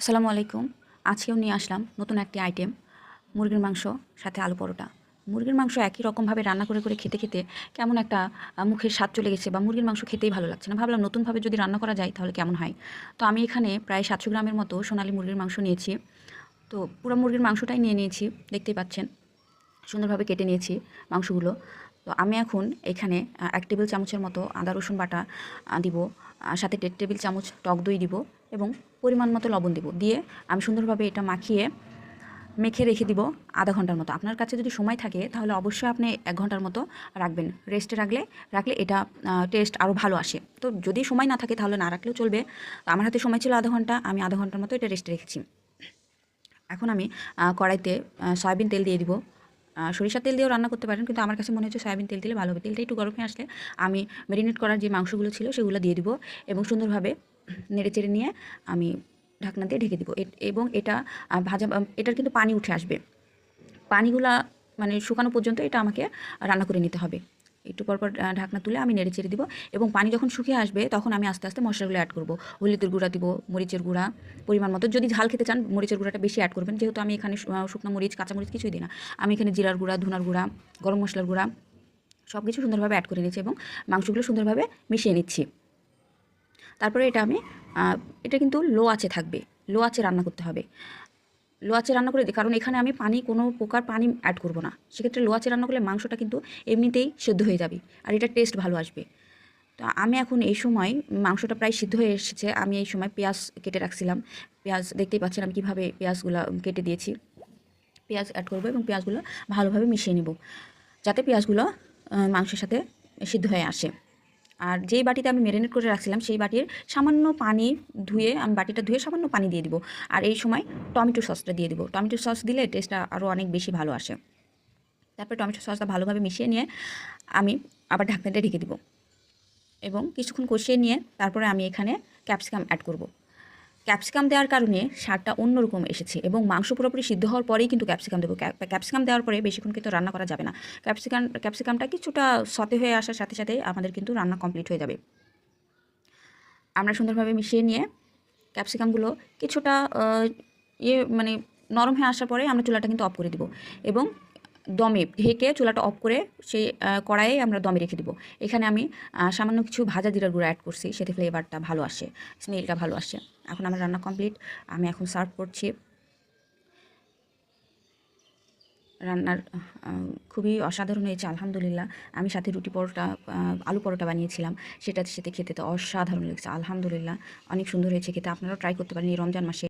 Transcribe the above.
আসসালামু আলাইকুম। আজকেও নিয়ে আসলাম নতুন একটি আইটেম মুরগির মাংস, সাথে আলু পরোটা। মুরগির মাংস একই রকমভাবে রান্না করে করে খেতে খেতে কেমন একটা মুখের স্বাদ চলে গেছে বা মুরগির মাংস খেতেই ভালো লাগছে না। ভাবলাম নতুনভাবে যদি রান্না করা যায় তাহলে কেমন হয়? তো আমি এখানে প্রায় সাতশো গ্রামের মতো সোনালি মুরগির মাংস নিয়েছি। তো পুরো মুরগির মাংসটাই নিয়ে নিয়েছি, দেখতেই পাচ্ছেন। সুন্দরভাবে কেটে নিয়েছি মাংসগুলো। তো আমি এখন এখানে এক টেবিল চামচের মতো আদা, রসুন বাটা দিব সাথে দেড় টেবিল চামচ টক দই দিব এবং পরিমাণ মতো লবণ দিব। দিয়ে আমি সুন্দরভাবে এটা মাখিয়ে মেখে রেখে দিব আধা ঘণ্টার মতো। আপনার কাছে যদি সময় থাকে, তাহলে অবশ্যই আপনি এক ঘণ্টার মতো রাখবেন। রেস্টে রাখলে রাখলে এটা টেস্ট আরও ভালো আসে। তো যদি সময় না থাকে, তাহলে না রাখলেও চলবে। তো আমার হাতে সময় ছিল আধা ঘণ্টা, আমি আধা ঘণ্টার মতো এটা রেস্টে রেখেছি। এখন আমি কড়াইতে সয়াবিন তেল দিয়ে দিব। সরিষার তেল দিয়েও রান্না করতে পারেন, কিন্তু আমার কাছে মনে হচ্ছে সয়াবিন তেল দিলে ভালো হবে। তেলটা একটু গরমে আসলে আমি ম্যারিনেট করার যে মাংসগুলো ছিল সেগুলো দিয়ে দিব এবং সুন্দরভাবে নেড়ে চেড়ে নিয়ে আমি ঢাকনা দিয়ে ঢেকে দিব। এবং এটা ভাজা এটার কিন্তু পানি উঠে আসবে। পানিগুলা মানে শুকানো পর্যন্ত এটা আমাকে রান্না করে নিতে হবে। একটু পরপর ঢাকনা তুলে আমি নেড়ে চেড়ে দিব এবং পানি যখন শুকিয়ে আসবে, তখন আমি আস্তে আস্তে মশলাগুলো অ্যাড করব। হলুদের গুঁড়া দিব, মরিচের গুঁড়া পরিমাণ মতো। যদি ঝাল খেতে চান, মরিচের গুঁড়াটা বেশি অ্যাড করবেন। যেহেতু আমি এখানে শুকনো মরিচ, কাঁচা মরিচ কিছুই দিই না। আমি এখানে জিরার গুঁড়া, ধুনার গুঁড়া, গরম মশলার গুঁড়া সব কিছু সুন্দরভাবে অ্যাড করে নিচ্ছি এবং মাংসগুলো সুন্দরভাবে মিশিয়ে নিচ্ছি। তারপরে এটা আমি এটা কিন্তু লো আছে থাকবে। লো আছে রান্না করতে হবে। লো আঁচে রান্না করে দিই। কারণ এখানে আমি পানি, কোনো প্রকার পানি অ্যাড করব না। সেক্ষেত্রে লো আঁচে রান্না করলে মাংসটা কিন্তু এমনিতেই সেদ্ধ হয়ে যাবে আর এটা টেস্ট ভালো আসবে। তো আমি এখন এই সময় মাংসটা প্রায় সিদ্ধ হয়ে এসেছে। আমি এই সময় পেঁয়াজ কেটে রাখছিলাম। পেঁয়াজ দেখতেই পাচ্ছেন আমি কীভাবে পেঁয়াজগুলো কেটে দিয়েছি। পেঁয়াজ অ্যাড করব এবং পেঁয়াজগুলো ভালোভাবে মিশিয়ে নেব। যাতে পেঁয়াজগুলো মাংসের সাথে সিদ্ধ হয়ে আসে। আর যেই বাটিতে আমি ম্যারিনেট করে রাখছিলাম, সেই বাটির সামান্য পানি ধুয়ে, আমি বাটিটা ধুয়ে সামান্য পানি দিয়ে দিব। আর এই সময় টমেটো সসটা দিয়ে দিব। টমেটো সস দিলে টেস্টটা আরও অনেক বেশি ভালো আসে। তারপরে টমেটো সসটা ভালোভাবে মিশিয়ে নিয়ে আমি আবার ঢাকনাটা ঢেকে দিব। এবং কিছুক্ষণ কষিয়ে নিয়ে তারপরে আমি এখানে ক্যাপসিকাম অ্যাড করব। ক্যাপসিকাম দেওয়ার কারণে স্বাদটা অন্যরকম এসেছে এবং মাংস পুরোপুরি সিদ্ধ হওয়ার পরেই কিন্তু ক্যাপসিকাম দেবো। ক্যাপসিকাম দেওয়ার পরে বেশিক্ষণ কিন্তু রান্না করা যাবে না। ক্যাপসিকাম, ক্যাপসিকামটা কিছুটা সতে হয়ে আসার সাথে সাথে আমাদের কিন্তু রান্না কমপ্লিট হয়ে যাবে। আমরা সুন্দরভাবে মিশিয়ে নিয়ে ক্যাপসিকামগুলো কিছুটা ইয়ে মানে নরম হয়ে আসার পরে আমরা চুলাটা কিন্তু অফ করে দিব এবং দমে ঢেকে চুলাটা অফ করে সেই কড়াইয়ে আমরা দমে রেখে দিব। এখানে আমি সামান্য কিছু ভাজা জিরার গুঁড়ো অ্যাড করছি, সেতে ফ্লেভারটা ভালো আসে স্মেলটা ভালো আসে। এখন আমার রান্না কমপ্লিট আমি এখন সার্ভ করছি। রান্নার খুবই অসাধারণ হয়েছে, আলহামদুলিল্লাহ। আমি সাথে রুটি পরোটা আলু পরোটা বানিয়েছিলাম সেটার সাথে খেতে তো অসাধারণ লেগেছে, আলহামদুলিল্লাহ। অনেক সুন্দর হয়েছে খেতে, আপনারাও ট্রাই করতে পারেন এই রমজান মাসে।